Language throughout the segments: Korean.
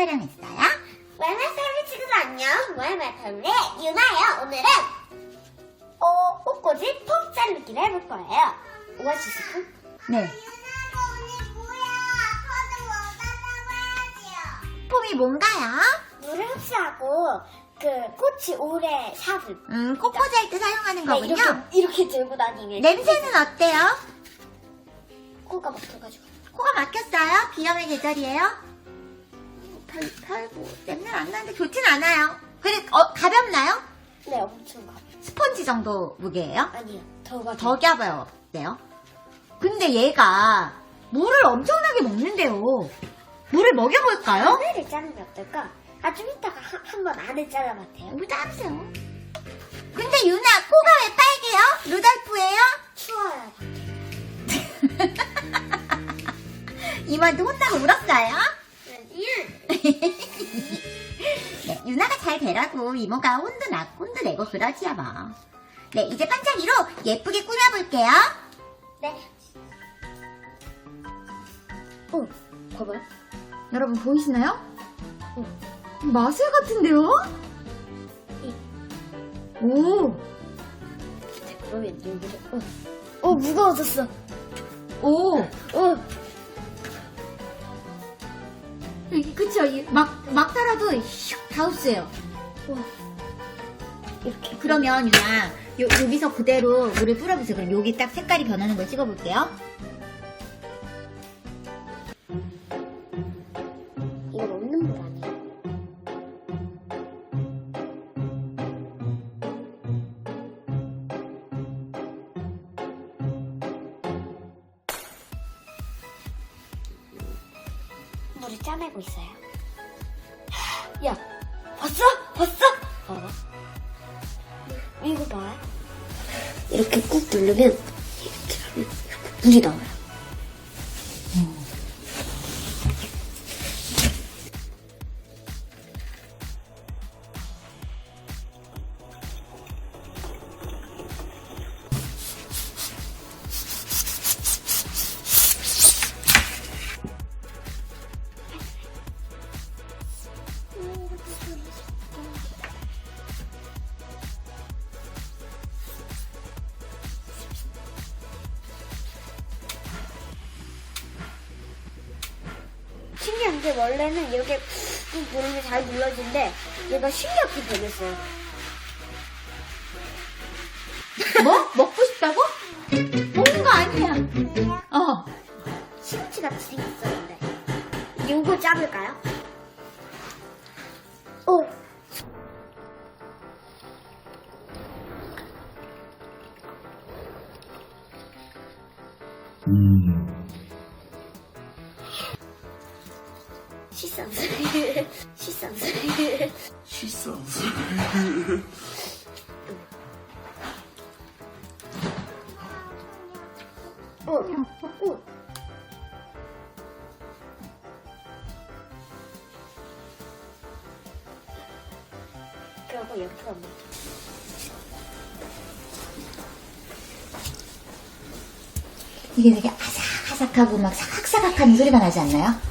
촬영했어요. 웰메 서비스들 안녕. 웰메 패밀리 유나예요. 오늘은 어, 꽃꽂이 폼 자르기를 해볼 거예요. 오아시스 네. 원한다고 해야지요. 폼이 뭔가요? 물을 흡수하고 그 꽃이 오래 사는. 음, 꽃꽂이 할 때 사용하는 네, 거군요. 이렇게, 이렇게 들고 다니면 냄새는 어때요? 코가 막혀가지고. 코가 막혔어요? 비염의 계절이에요? 뭐, 냄새는 안 나는데 좋진 않아요. 그래, 어, 가볍나요? 네, 엄청 가벼워. 스펀지 정도 무게예요? 아니요, 더 가벼워. 더 가벼워요. 근데 얘가 물을 엄청나게 먹는데요. 물을 먹여볼까요? 하늘을 자르는 게 어떨까? 아, 좀 이따가 한- 한번 안을 잘라봤대요. 물 따르세요. 근데 유나, 코가 왜 빨개요? 루돌프예요? 추워요. 이모한테 혼나고 울었어요? 예. 네, 유나가 잘 되라고 이모가 혼도 나, 혼도 내고 그러지요 뭐. 네, 이제 반짝이로 예쁘게 꾸며볼게요. 네. 어, 봐봐요. 여러분 보이시나요? 마술 같은데요? 오, 자, 그러면 여기를, 어. 어, 무거워졌어. 오. 어, 이- 그쵸, 이 막, 막 달아도 흡수해요. 와. 이렇게. 그러면 유나, 요, 여기서 그대로 물을 뿌려보세요. 그럼 여기 딱 색깔이 변하는 걸 찍어볼게요. 물을 짜내고 있어요. 야, 봤어? 봤어? 봐봐. 이거 봐. 이렇게 꾹 누르면 이렇게 하면 물이 나와요. 신기한 게 원래는 이렇게 꾹 누르면 잘 눌러지는데 얘가 신기하게 변했어요. 뭐? 먹고 싶다고? 먹는 거 아니야. 어. 시금치 같이 생겼었는데. 이거 짜볼까요? 시선스. 시선스. 시선스. 오. 오. 그리고 이렇게 하면 이게 되게 아삭아삭하고 막 사각사각하는 소리가 나지 않나요?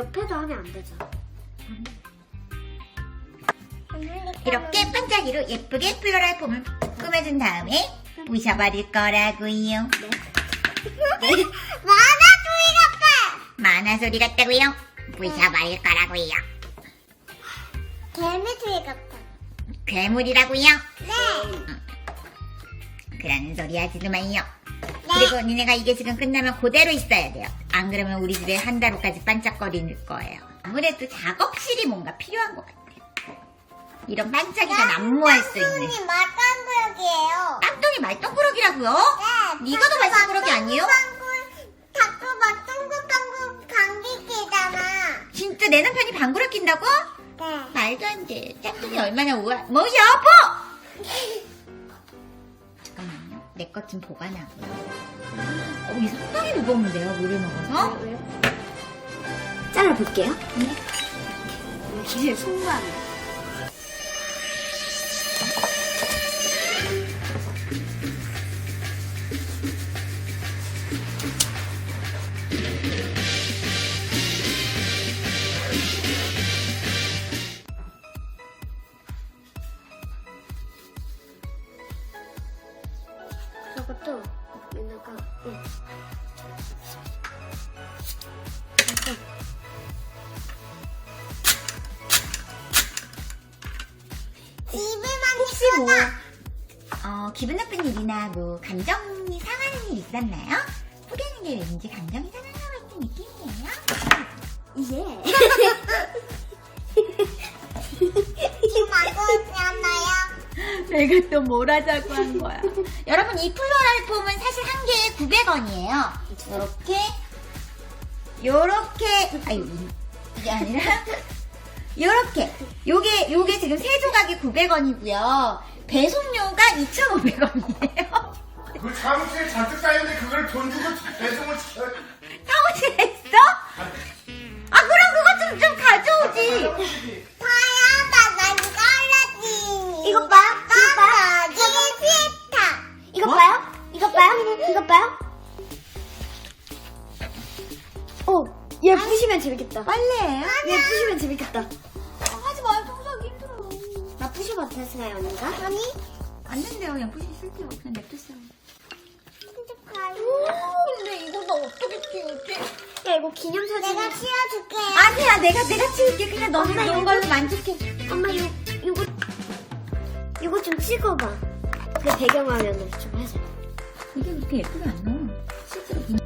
옆에도 하면 안 되죠. 이렇게 반짝이로 예쁘게 플로랄 폼을 꾸며준 다음에 부셔버릴 거라고요. 만화. 만화 소리 같다고요. 부셔버릴 거라고요. 개미 소리 같아. 괴물이라고요. 네. 그런 소리 하지도 마요. 네. 그리고 니네가 이게 지금 끝나면 그대로 있어야 돼요. 안 그러면 우리 집에 한 달 후까지 반짝거릴 거예요. 아무래도 작업실이 뭔가 필요한 것 같아요. 이런 반짝이가 난무할 수 있는. 손이 말짱구역이에요. 깜덩이 말똥꾸러기라고요? 네. 네가 더 말똥꾸러기 아니에요? 자꾸 막 둥글둥글 감기기잖아. 진짜 내 남편이 방구를 낀다고? 네. 말도 안 돼. 짝꿍이 얼마나 우아. 뭐 여보! 내 것 좀 보관하고요. 어, 이 상당히 무거운데요, 물을 먹어서? 잘라볼게요. 네. 기를 송 뭐, 어, 기분 나쁜 일이나 뭐, 감정이 상하는 일 있었나요? 포기하는 게 왠지 감정이 상한 것 같은 느낌이에요? 예. 내가 또 뭘 하자고 한 거야. 여러분, 이 플로랄 폼은 사실 한 개에 900원이에요. 요렇게, 요렇게, 아유, 이게 아니라, 요렇게. 요게, 요게 지금 세 조각이 900원이고요. 배송료가 2,500원이에요. 그 사무실에 잔뜩 쌓였는데 그걸 돈 주고 배송을 시켜. 사무실에 있어? 아, 그럼 그거 좀, 좀 가져오지. 이거 봐요? 이거 봐요? 이거 피했다. 이거 뭐? 봐요? 이거 봐요? 이거 봐요? 오, 얘 부시면 재밌겠다. 빨래예요? 얘 부시면 재밌겠다. 나 부셔봐 됐어요, 언니가? 아니. 안 된대요. 그냥 부실 쓸게요. 그냥 냅두세요. 가요. 근데 이거 나 어떻게 키우지? 야, 이거 기념사진. 내가 치워줄게. 아니야, 내가, 내가 치울게. 그냥 너는 엄마, 이거- 걸로 만족해. 엄마, 요, 요거, 요거 좀 찍어봐. 그 배경화면을 좀 하자. 이게 그렇게 예쁘게 안 나와. 실제로 비...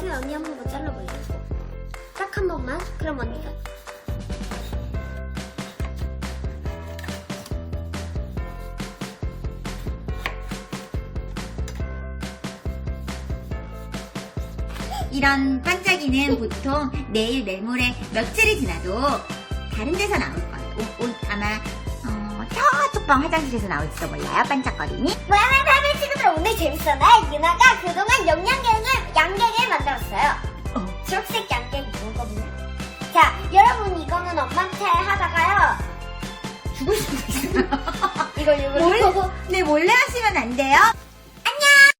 수야 언니 한 번만 잘라볼래? 딱 한 번만? 그럼 언니가 이런 반짝이는 보통 내일, 내모레 며칠이 지나도 다른 데서 나올 거예요. 옷, 옷 아마 어, 저쪽 방 화장실에서 나올지도 몰라요. 반짝거림이. 모양을 파는 친구들 오늘 재밌었네 유나가 그동안 영양갱을 양갱을 만들었어요 어. 초록색 양갱 이거거든요 자 여러분 이거는 엄마한테 하다가요 죽을 수도 있어요. 이거 이거 네, 몰래 하시면 안 돼요.